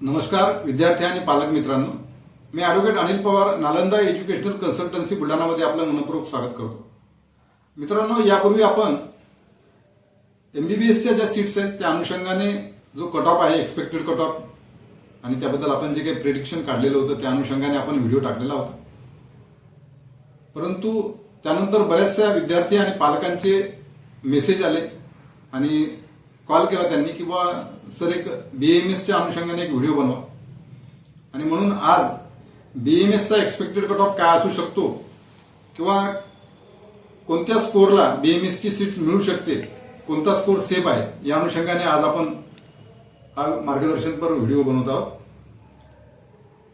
नमस्कार विद्यार्थी आणि पालक मित्रांनो. मी advocate Anil Pawar Nalanda educational consultancy बुलढाणामध्ये आपलं मनपूर्वक स्वागत करतो. मित्रांनो यापूर्वी आपण एमबीबीएसच्या ज्या सीट्स आहेत त्या अनुषंगाने जो कट ऑफ आहे एक्सपेक्टेड कट ऑफ आणि त्याबद्दल आपण जे काही प्रेडिक्शन काढलेलं होतं त्या अनुषंगाने आपण व्हिडिओ टाकलेला होता. परंतु त्यानंतर बऱ्याचशा विद्यार्थी आणि पालकांचे मेसेज आले आणि कॉल केला त्यांनी की बा सर एक बी एम एसच्या अनुषंगाने एक व्हिडिओ बनवा. आणि म्हणून आज बी एम एसचा एक्सपेक्टेड कट ऑफ काय असू शकतो? किंवा कोणत्या स्कोरला बी एम एसची सीट मिळू शकते? कोणता स्कोर सेफ आहे? या अनुषंगाने आज आपण हा मार्गदर्शनपर व्हिडिओ बनवत आहोत.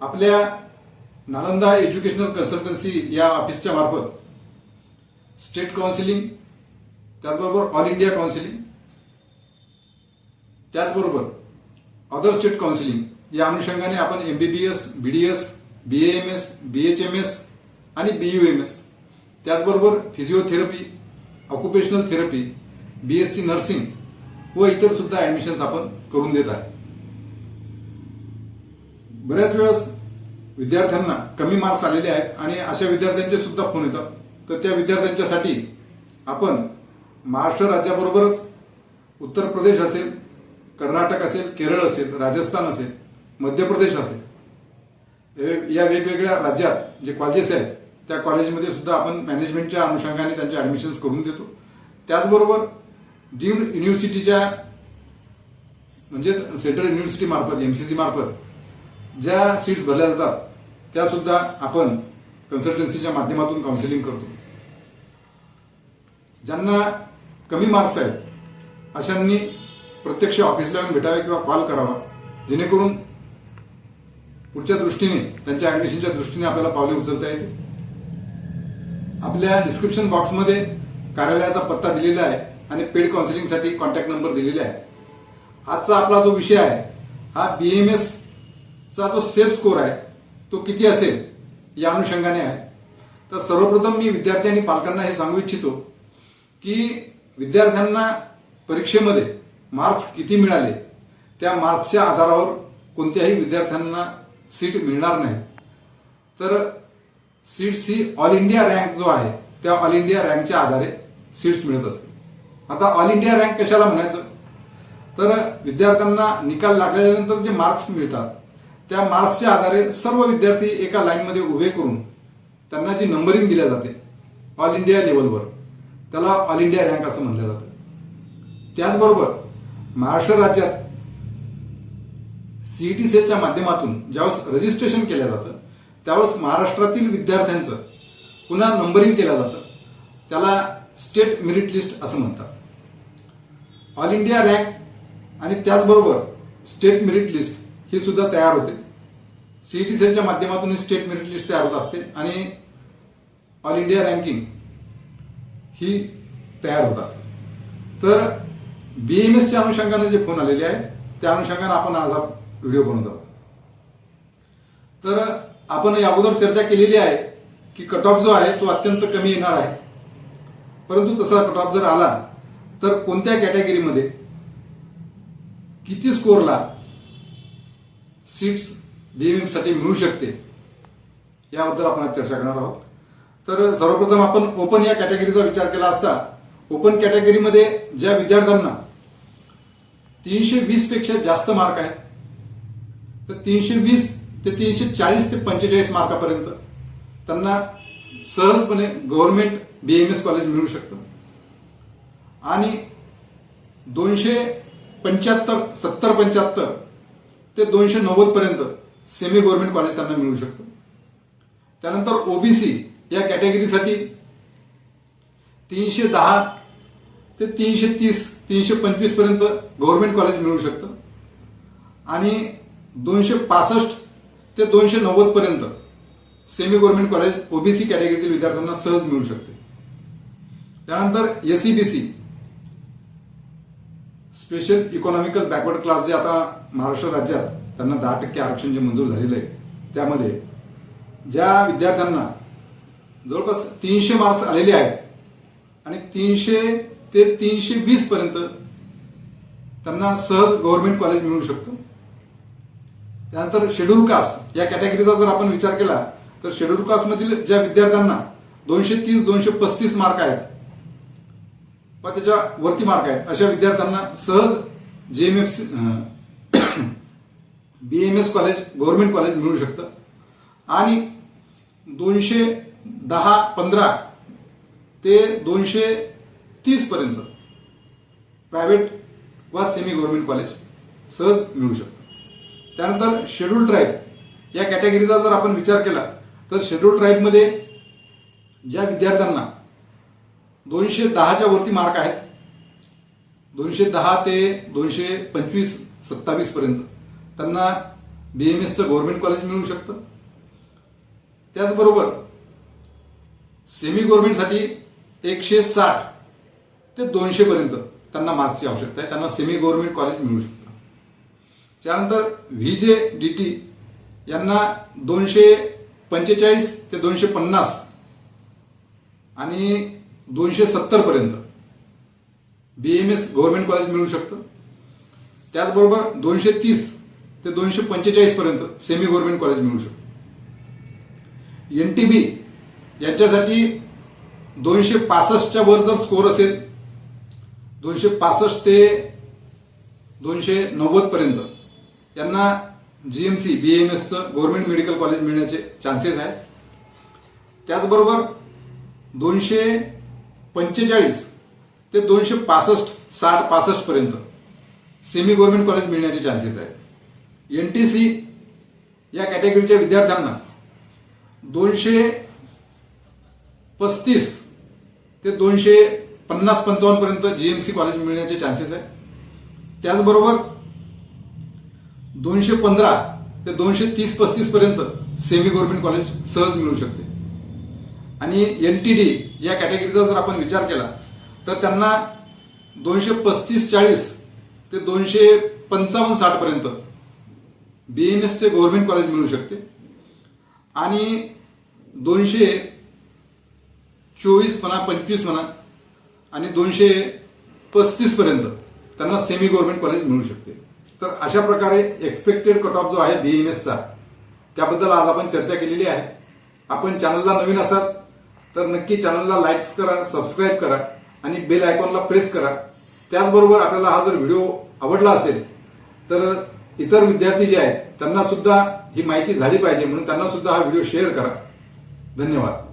आपल्या नालंदा एज्युकेशनल कन्सल्टन्सी या ऑफिसच्या मार्फत स्टेट काउन्सिलिंग त्याचबरोबर ऑल इंडिया काउन्सिलिंग त्याचबरोबर अदर स्टेट काउन्सिलिंग या अनुषंगाने आपण M B B S B D S B M S B H M S आणि बीयूएमएस यू एम एस त्याचबरोबर physiotherapy occupational therapy B S C nursing व इतर सुद्धा admissions आपण करून देत आहे. बऱ्याच वेळेस विद्यार्थ्यांना कमी मार्क्स आलेले आहेत आणि अशा विद्यार्थ्यांचे सुद्धा फोन येतात. तर त्या विद्यार्थ्यांच्यासाठी आपण महाराष्ट्र राज्याबरोबरच उत्तर प्रदेश असेल कर्नाटक असेल केरळ असेल राजस्थान असेल मध्य प्रदेश असेल या वेगवेगळ्या राज्यात जे कॉलेजेस आहेत त्या कॉलेजमध्ये सुद्धा आपण मॅनेजमेंटच्या अनुषंगाने त्यांचे ऍडमिशन्स करून देतो. त्याचबरोबर डीम्ड युनिव्हर्सिटीच्या म्हणजे सेंट्रल युनिव्हर्सिटी मार्फत एमसीसी मार्फत ज्या सीट्स भरल्या जातात त्या सुद्धा आपण कन्सल्टन्सीच्या माध्यमातून काउन्सिलिंग करतो. ज्यांना कमी मार्क्स आहेत अशांनी प्रत्यक्ष ऑफिसला येऊन भेटावे किंवा कॉल करावा. जेणेकरून पुढच्या दृष्टीने त्यांच्या ऍडमिशनच्या दृष्टीने आपल्याला पावले उचलता येतील. आपल्या डिस्क्रिप्शन बॉक्समध्ये कार्यालयाचा पत्ता दिलेला आहे आणि पेड काउन्सिलिंगसाठी कॉन्टॅक्ट नंबर दिलेला आहे. आजचा आपला जो विषय आहे हा बी एम एसचा जो सेफ स्कोर आहे तो किती असेल या अनुषंगाने आहे. तर सर्वप्रथम मी विद्यार्थी आणि पालकांना हे सांगू इच्छितो की विद्यार्थ्यांना परीक्षेमध्ये मार्क्स किती मिळाले त्या मार्क्सच्या आधारावर कोणत्याही विद्यार्थ्यांना सीट मिळणार नाही. तर सीट्स ही ऑल इंडिया रँक जो आहे त्या ऑल इंडिया रँकच्या आधारे सीट्स मिळत असते. आता ऑल इंडिया रँक कशाला म्हणायचं? तर विद्यार्थ्यांना निकाल लागल्यानंतर जे मार्क्स मिळतात त्या मार्क्सच्या आधारे सर्व विद्यार्थी एका लाईनमध्ये उभे करून त्यांना जी नंबरिंग दिल्या जाते ऑल इंडिया लेवलवर त्याला ऑल इंडिया रँक असं म्हणलं जातं. त्याचबरोबर महाराष्ट्र राज्यात सीईटी सेलच्या माध्यमातून ज्यावेळेस रजिस्ट्रेशन केलं जातं त्यावेळेस महाराष्ट्रातील विद्यार्थ्यांचं पुन्हा नंबरिंग केलं जातं. त्याला स्टेट मेरिट लिस्ट असं म्हणतात. ऑल इंडिया रँक आणि त्याचबरोबर स्टेट मेरिट लिस्ट ही सुद्धा तयार होते. सीईटी सेलच्या माध्यमातून ही स्टेट मेरिट लिस्ट तयार होत असते आणि ऑल इंडिया रँकिंग ही तयार होत असते. तर बी एम एसच्या अनुषंगाने जे फोन आलेले आहेत त्या अनुषंगाने आपण आज हा व्हिडिओ बनवत आहोत. तर आपण या अगोदर चर्चा केलेली आहे की कट ऑफ जो आहे तो अत्यंत कमी येणार आहे. परंतु तसा कट ऑफ जर आला तर कोणत्या कॅटेगरीमध्ये किती स्कोरला सीट्स बीएमएमसाठी मिळू शकते याबद्दल आपण आज चर्चा करणार आहोत. तर सर्वप्रथम आपण ओपन या कॅटेगरीचा विचार केला असता ओपन कॅटेगरीमध्ये ज्या विद्यार्थ्यांना तीनशे वीसपेक्षा जास्त मार्क आहेत. तर तीनशे वीस ते तीनशे चाळीस ते पंचेचाळीस मार्कापर्यंत त्यांना सहजपणे government B M S college मिळू शकतं. आणि दोनशे पंच्याहत्तर सत्तर पंच्याहत्तर ते दोनशे नव्वद पर्यंत सेमी गव्हर्नमेंट कॉलेज त्यांना मिळू शकतं. त्यानंतर ओबीसी या कॅटेगरीसाठी तीनशे दहा ते तीनशे तीस तीनशे पंचवीसपर्यंत गव्हर्नमेंट कॉलेज मिळू शकतं. आणि दोनशे पासष्ट ते दोनशे नव्वद पर्यंत सेमी गव्हर्नमेंट कॉलेज ओबीसी कॅटेगरीतील विद्यार्थ्यांना सहज मिळू शकते. त्यानंतर SEBC special economical backward class जे आता महाराष्ट्र राज्यात त्यांना दहा टक्के आरक्षण जे मंजूर झालेलं आहे त्यामध्ये ज्या विद्यार्थ्यांना जवळपास तीनशे मार्क्स आलेले आहेत आणि तीनशे ते तीनशे वीस पर्यंत त्यांना सहज गव्हर्नमेंट कॉलेज मिळू शकतं. त्यानंतर शेड्यूल कास्ट या कॅटेगरीचा जर आपण विचार केला तर शेड्यूल कास्टमधील ज्या विद्यार्थ्यांना दोनशे तीस दोनशे पस्तीस मार्क आहेत व त्याच्या वरती मार्क आहेत अशा विद्यार्थ्यांना सहज जे M F B M S college government college मिळू शकतं. आणि दोनशे दहा पंधरा ते दोनशे तीस पर्यंत प्रायव्हेट वा सेमी गव्हर्नमेंट कॉलेज सहज मिळू शकतं. त्यानंतर शेड्यूल ट्राईब या कॅटेगरीचा जर आपण विचार केला तर शेड्यूल ट्राईबमध्ये ज्या विद्यार्थ्यांना दोनशे दहाच्या वरती मार्क आहेत दोनशे दहा ते दोनशे पंचवीस सत्तावीस पर्यंत त्यांना बी एम एसचं गव्हर्नमेंट कॉलेज मिळू शकतं. त्याचबरोबर सेमी गव्हर्नमेंटसाठी एकशे साठ ते दोनशे पर्यंत त्यांना मार्क्सची आवश्यकता आहे. त्यांना सेमी गव्हर्नमेंट कॉलेज मिळू शकतं. त्यानंतर व्ही जे डी टी यांना दोनशे पंचेचाळीस ते दोनशे पन्नास आणि दोनशे सत्तर पर्यंत B M S government college मिळू शकतं. त्याचबरोबर दोनशे तीस ते दोनशे पंचेचाळीस पर्यंत सेमी गव्हर्नमेंट कॉलेज मिळू शकतं. एन टी बी यांच्यासाठी दोनशे पासष्टच्या वर जर स्कोर असेल दोनशे पासष्ट ते दोनशे नव्वद पर्यंत. यांना G M C B M एसचं गव्हर्नमेंट मेडिकल कॉलेज मिळण्याचे चान्सेस आहेत. त्याचबरोबर दोनशे पंचेचाळीस ते दोनशे पासष्ट साठ पासष्ट पर्यंत सेमी गव्हर्नमेंट कॉलेज मिळण्याचे चान्सेस आहेत. एन टी सी या कॅटेगरीच्या विद्यार्थ्यांना दोनशे पस्तीस ते दोनशे पन्नास पंचावन्न पर्यंत जी एम सी कॉलेज मिळण्याचे चान्सेस आहे त्याचबरोबर दोनशे पंधरा ते दोनशे तीस पस्तीस पर्यंत सेमी गव्हर्नमेंट कॉलेज सहज मिळू शकते. आणि एन टी डी या कॅटेगरीचा जर आपण विचार केला तर त्यांना दोनशे पस्तीस चाळीस ते दोनशे पंचावन्न साठ पर्यंत बी एम एसचे गव्हर्नमेंट कॉलेज मिळू शकते. आणि दोनशे चोवीस म्हणा पंचवीस म्हणा आणि दोनशे पस्तीसपर्यंत त्यांना सेमी गव्हर्नमेंट कॉलेज मिळू शकते. तर अशा प्रकारे एक्सपेक्टेड कट ऑफ जो आहे बी एम एसचा त्याबद्दल आज आपण चर्चा केलेली आहे. आपण चॅनलला नवीन असाल तर नक्की चॅनलला लाईक्स करा सबस्क्राईब करा आणि बेल आयकॉनला प्रेस करा. त्याचबरोबर आपल्याला हा जर व्हिडिओ आवडला असेल तर इतर विद्यार्थी जे आहेत त्यांना सुद्धा ही माहिती झाली पाहिजे म्हणून त्यांना सुद्धा हा व्हिडिओ शेअर करा. धन्यवाद.